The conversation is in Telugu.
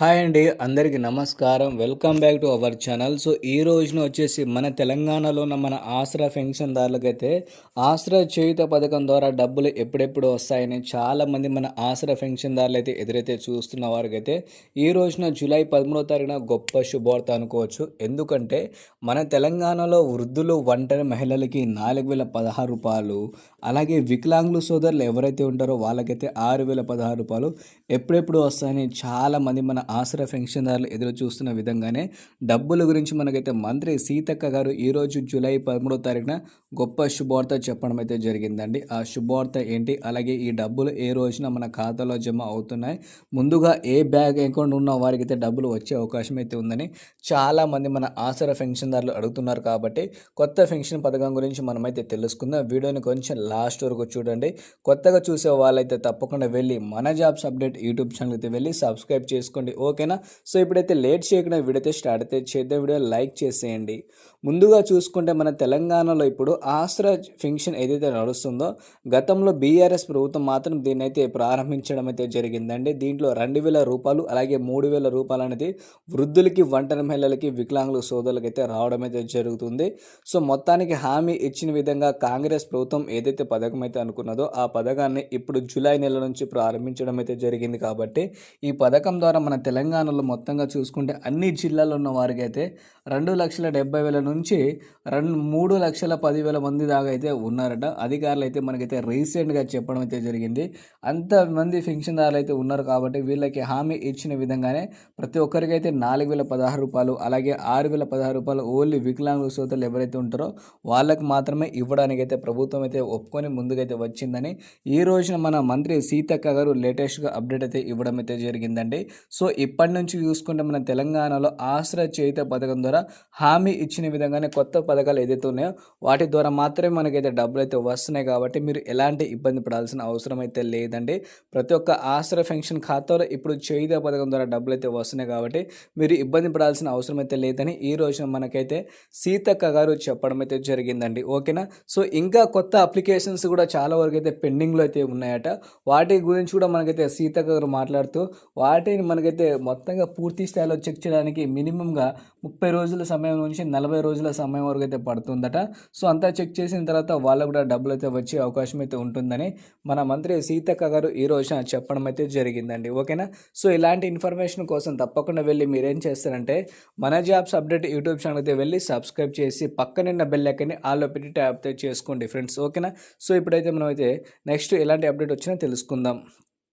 హాయ్ అండి అందరికీ నమస్కారం. Welcome back to our channel. So ఈ రోజున వచ్చేసి మన తెలంగాణలో ఉన్న మన ఆసరా పెన్షన్దారులకైతే ఆసరా చేయుత పథకం ద్వారా డబ్బులు ఎప్పుడెప్పుడు వస్తాయని చాలామంది మన ఆసరా పెన్షన్దారులు అయితే ఎదురైతే చూస్తున్న వారికైతే ఈ రోజున జూలై పదమూడో తారీఖున గొప్ప శుభవార్త అనుకోవచ్చు. ఎందుకంటే మన తెలంగాణలో వృద్ధులు ఒంటరి మహిళలకి నాలుగు వేల పదహారు రూపాయలు అలాగే వికలాంగులు సోదరులు ఎవరైతే ఉంటారో వాళ్ళకైతే ఆరు వేల పదహారు రూపాయలు ఎప్పుడెప్పుడు వస్తాయని చాలామంది మన ఆసరా పెన్షన్దారులు ఎదురు చూస్తున్న విధంగానే డబ్బుల గురించి మనకైతే మంత్రి సీతక్క గారు ఈరోజు జూలై పదమూడో తారీఖున గొప్ప శుభవార్త చెప్పడం అయితే జరిగిందండి. ఆ శుభవార్త ఏంటి? అలాగే ఈ డబ్బులు ఏ రోజున మన ఖాతాలో జమ అవుతున్నాయి? ముందుగా ఏ బ్యాంక్ అకౌంట్ ఉన్న వారికి అయితే డబ్బులు వచ్చే అవకాశం అయితే ఉందని చాలామంది మన ఆసరా పెన్షన్దారులు అడుగుతున్నారు కాబట్టి కొత్త పెన్షన్ పథకం గురించి మనమైతే తెలుసుకుందాం. వీడియోని కొంచెం లాస్ట్ వరకు చూడండి. కొత్తగా చూసే వాళ్ళైతే తప్పకుండా వెళ్ళి మన జాబ్స్ అప్డేట్ యూట్యూబ్ ఛానల్ అయితే వెళ్ళి సబ్స్క్రైబ్ చేసుకోండి ఓకేనా? సో ఇప్పుడైతే లేట్ చేయకుండా వీడియో స్టార్ట్ అయితే చేద్దాం. వీడియో లైక్ చేసేయండి. ముందుగా చూసుకుంటే మన తెలంగాణలో ఇప్పుడు ఆసరా ఫంక్షన్ ఏదైతే నడుస్తుందో గతంలో బీఆర్ఎస్ ప్రభుత్వం మాత్రం దీన్ని అయితే ప్రారంభించడం అయితే జరిగిందండి. దీంట్లో రెండు వేల రూపాయలు అలాగే మూడు వేల రూపాయలు అనేది వృద్ధులకి ఒంటరి మహిళలకి వికలాంగుల సోదరులకి అయితే రావడం అయితే జరుగుతుంది. సో మొత్తానికి హామీ ఇచ్చిన విధంగా కాంగ్రెస్ ప్రభుత్వం ఏదైతే పథకం అయితే అనుకున్నదో ఆ పథకాన్ని ఇప్పుడు జూలై నెల నుంచి ప్రారంభించడం అయితే జరిగింది కాబట్టి ఈ పథకం ద్వారా మన తెలంగాణలో మొత్తంగా చూసుకుంటే అన్ని జిల్లాల్లో ఉన్న వారికి అయితే రెండు లక్షల డెబ్బై వేల నుంచి రెండు మూడు లక్షల పదివేల మంది దాకా అయితే ఉన్నారట. అధికారులు అయితే మనకైతే రీసెంట్గా చెప్పడం అయితే జరిగింది. అంతమంది పెన్షన్దారులు అయితే ఉన్నారు కాబట్టి వీళ్ళకి హామీ ఇచ్చిన విధంగానే ప్రతి ఒక్కరికి అయితే నాలుగు వేల పదహారు రూపాయలు అలాగే ఆరు వేల పదహారు రూపాయలు ఓన్లీ వికలాంగుల శ్రోతలు ఎవరైతే ఉంటారో వాళ్ళకి మాత్రమే ఇవ్వడానికి అయితే ప్రభుత్వం అయితే ఒప్పుకొని ముందుకైతే వచ్చిందని ఈ రోజున మన మంత్రి సీతక్క గారు లేటెస్ట్గా అప్డేట్ అయితే ఇవ్వడం అయితే జరిగిందండి. సో ఇప్పటి నుంచి చూసుకుంటే మన తెలంగాణలో ఆశ్రయ చేయుత పథకం ద్వారా హామీ ఇచ్చిన విధంగానే కొత్త పథకాలు ఏదైతే ఉన్నాయో వాటి ద్వారా మాత్రమే మనకైతే డబ్బులు అయితే వస్తున్నాయి కాబట్టి మీరు ఎలాంటి ఇబ్బంది పడాల్సిన అవసరం అయితే లేదండి. ప్రతి ఒక్క ఆశ్రయ పెన్షన్ ఖాతాలో ఇప్పుడు చేయుత పథకం ద్వారా డబ్బులు అయితే వస్తున్నాయి కాబట్టి మీరు ఇబ్బంది పడాల్సిన అవసరం అయితే లేదని ఈ రోజున మనకైతే సీతక్క గారు చెప్పడం అయితే జరిగిందండి. ఓకేనా? సో ఇంకా కొత్త అప్లికేషన్స్ కూడా చాలా వరకు అయితే పెండింగ్లో అయితే ఉన్నాయట. వాటి గురించి కూడా మనకైతే సీతక్క గారు మాట్లాడుతూ వాటిని మనకైతే మొత్తంగా పూర్తి స్థాయిలో చెక్ చేయడానికి మినిమంగా ముప్పై రోజుల సమయం నుంచి నలభై రోజుల సమయం వరకు అయితే పడుతుందట. సో అంతా చెక్ చేసిన తర్వాత వాళ్ళకు కూడా డబ్బులు అయితే వచ్చే అవకాశం అయితే ఉంటుందని మన మంత్రి సీతక్క గారు ఈ రోజున చెప్పడం అయితే జరిగిందండి. ఓకేనా? సో ఇలాంటి ఇన్ఫర్మేషన్ కోసం తప్పకుండా వెళ్ళి మీరేం చేస్తారంటే మన జాబ్స్ అప్డేట్ యూట్యూబ్ ఛానల్ అయితే వెళ్ళి సబ్స్క్రైబ్ చేసి పక్కనున్న బెల్ ఎక్కని ఆల్లో పెట్టి ట్యాప్ చేసుకోండి ఫ్రెండ్స్. ఓకేనా? సో ఇప్పుడైతే మనం అయితే నెక్స్ట్ ఎలాంటి అప్డేట్ వచ్చినా తెలుసుకుందాం.